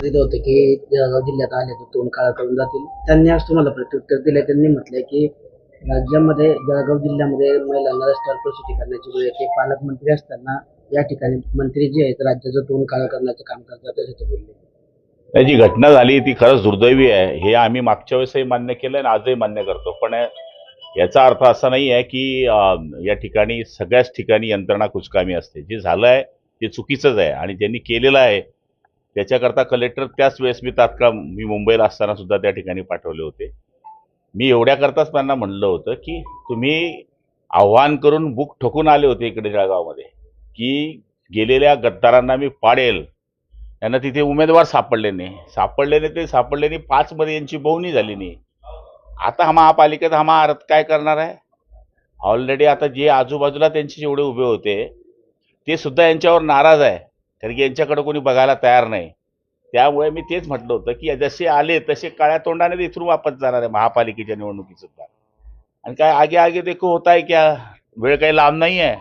सांगितलं होतं की जळगाव जिल्ह्यात आले तर तोंड काळा करून जातील. त्यांनी आज तुम्हाला प्रत्युत्तर दिलं त्यांनी म्हटलंय की राज्यामध्ये जळगाव जिल्ह्यामध्ये महिलांना रस्त्यावर प्रसूती करण्याची वेळ येते. पालकमंत्री असताना या ठिकाणी मंत्री जे आहेत राज्याचं तोंड काळा करण्याचं काम करतात असं ते बोलले. जी घटना झाली ती खरंच दुर्दैवी आहे. हे आम्ही मागच्या वेळेसही मान्य केलं आणि आजही मान्य करतो. पण याचा अर्थ असा नाही आहे की या ठिकाणी सगळ्याच ठिकाणी यंत्रणा कुचकामी असते. जे झालं आहे ते चुकीचंच आहे आणि ज्यांनी केलेलं आहे त्याच्याकरता कलेक्टर त्याच वेळेस मी तात्काळ मी मुंबईला असताना सुद्धा त्या ठिकाणी पाठवले होते. मी एवढ्याकरताच त्यांना म्हणलं होतं की तुम्ही आव्हान करून बुक ठोकून आले होते इकडे जळगावमध्ये की गेलेल्या गद्दारांना मी पाडेल. त्यांना तिथे उमेदवार सापडले नाही. सापडले नाही ते सापडले नाही. पाचमध्ये यांची बहुणी झाली नाही. आता हा महापालिकेत हा महारथ काय करणार आहे? ऑलरेडी आता जे आजूबाजूला त्यांचे जेवढे उभे होते ते सुद्धा यांच्यावर नाराज आहे. कारण की यांच्याकडे कोणी बघायला तयार नाही. त्यामुळे मी तेच म्हटलं होतं की जसे आले तसे काळ्या तोंडाने इथून वापस जाणार आहे महापालिकेच्या निवडणुकीत सुद्धा आणि काय आगे आगे देखो होत आहे क्या? वेळ काही लांब नाही आहे.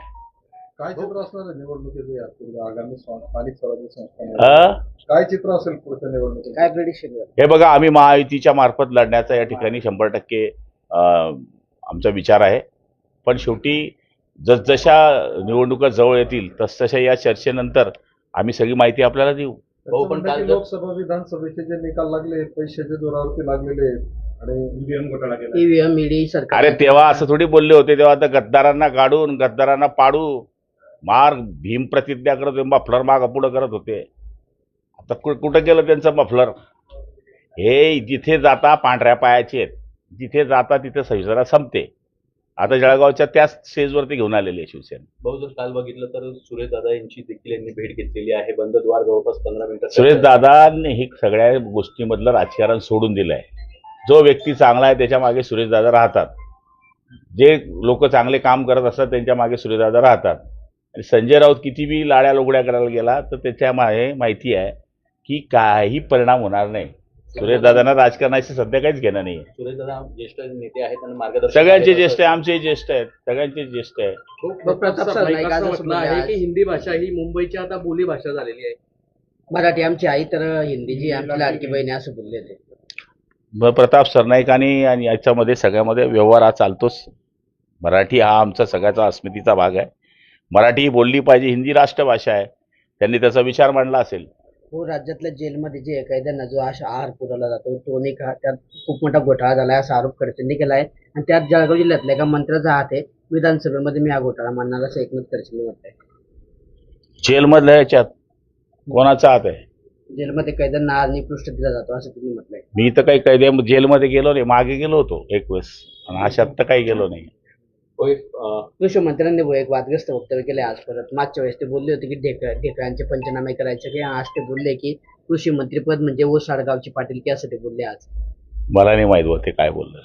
काय चित्र असणार आहे निवडणुकीचं यापुढे आगामी स्वा- स्थानिक स्वराज्य संस्था अं? काय चित्र असेल पुढच्या निवडणुकीत काय प्रेडिक्शन हे बघा आम्ही महायुतीच्या मार्फत लढण्याचा या ठिकाणी शंभर टक्के आमचा विचार आहे. पण शेवटी जसजशा निवडणुका जवळ येतील तसतशा या चर्चेनंतर आम्ही सगळी माहिती आपल्याला देऊ. हो पण काल- लोकसभा विधानसभेचे जे निकाल लागले पैशाच्या जोरावरती लागलेले आहेत आणि ईव्हीएम घोटाळा केला. ईव्हीएम ईडी सरकार. अरे तेव्हा असं थोडी बोलले होते तेव्हा आता गद्दारांना काढून गद्दारांना पाडू. मार भीम प्रतिज्ञा करत होते मफलर माग पुढं करत होते. आता कु- कुठं गेलं त्यांचं मफलर? हे जिथे जाता पांढऱ्या पायाचे आहेत. जिथे जाता तिथे संविधाना संपते. आता जळगावच्या त्याच स्टेजवरती घेऊन आलेली आहे शिवसेना. भाऊ जर काल बघितलं तर सुरेश दादा यांची देखील यांनी भेट घेतलेली आहे. बंद द्वार जवळपास पंधरा मिनिटं सुरेश दादांनी ही सगळ्या गोष्टीमधलं राजकारण सोडून दिलं आहे. जो व्यक्ती चांगला आहे त्याच्यामागे सुरेश दादा राहतात. जे लोक चांगले काम करत असतात त्यांच्या मागे सुरेश दादा राहतात. आणि संजय राऊत किती बी लाड्या लोगड्या करायला गेला तर त्याच्यामागे माहिती आहे की काही परिणाम होणार नाही. सुरेश दादांना राजकारणाशी सध्या काहीच घेणं नाही सुरेश दादा ज्येष्ठ नेते आहेत आणि मार्गदर्शक सगळ्यांचे. ज्येष्ठ आहे आमचे ज्येष्ठ आहेत सगळ्यांचे ज्येष्ठ आहे प्रताप सरनाईक आज असं म्हटलं आहे बोलले की हिंदी भाषा ही मुंबईची आता बोली भाषा झालेली आहे. मराठी आमची आई तर हिंदी जी आमची लाडकी बहिणी असं बोलले होते. मग प्रताप सरनाईकांनी आणि याच्यामध्ये सगळ्यामध्ये व्यवहार हा चालतोच. मराठी हा आमचा सगळ्याचा अस्मितीचा भाग आहे. मराठी ही बोलली पाहिजे हिंदी राष्ट्रभाषा आहे. त्यांनी त्याचा विचार मांडला असेल. हो राज्यातल्या जेलमध्ये जे कैद्यांना जो अशा आहार पुरवला जातो तो नाही का त्यात खूप मोठा घोटाळा झालाय असा आरोप खडसेंनी केलाय. आणि त्यात जळगाव जिल्ह्यातल्या एका मंत्र्याचा हात आहे. विधानसभेमध्ये मी हा घोटाळा मानणार असं एकनाथ खडसेंनी म्हटलंय. जेलमधल्या ह्याच्यात कोणाचा हात आहे? जेलमध्ये कैद्यांना आज निकृष्ट दिला जातो असं त्यांनी म्हटलंय. मी तर काही कैद्या जेलमध्ये गेलो नाही मागे गेलो होतो एक वेळेस. आणि अशात तर काही गेलो नाही. होय, अं, कृषी मंत्र्यांनी वो एक वादग्रस्त वक्तव्य केले आज परत. मागच्या वेळेस ते बोलले होते की ढेकळ ढेकळांचे पंचनामे करायचे की आज ते बोलले की कृषी मंत्रीपद म्हणजे ऊस साडगावची पाटील की असं ते बोलले आज. मला नाही माहीत होते काय बोललं.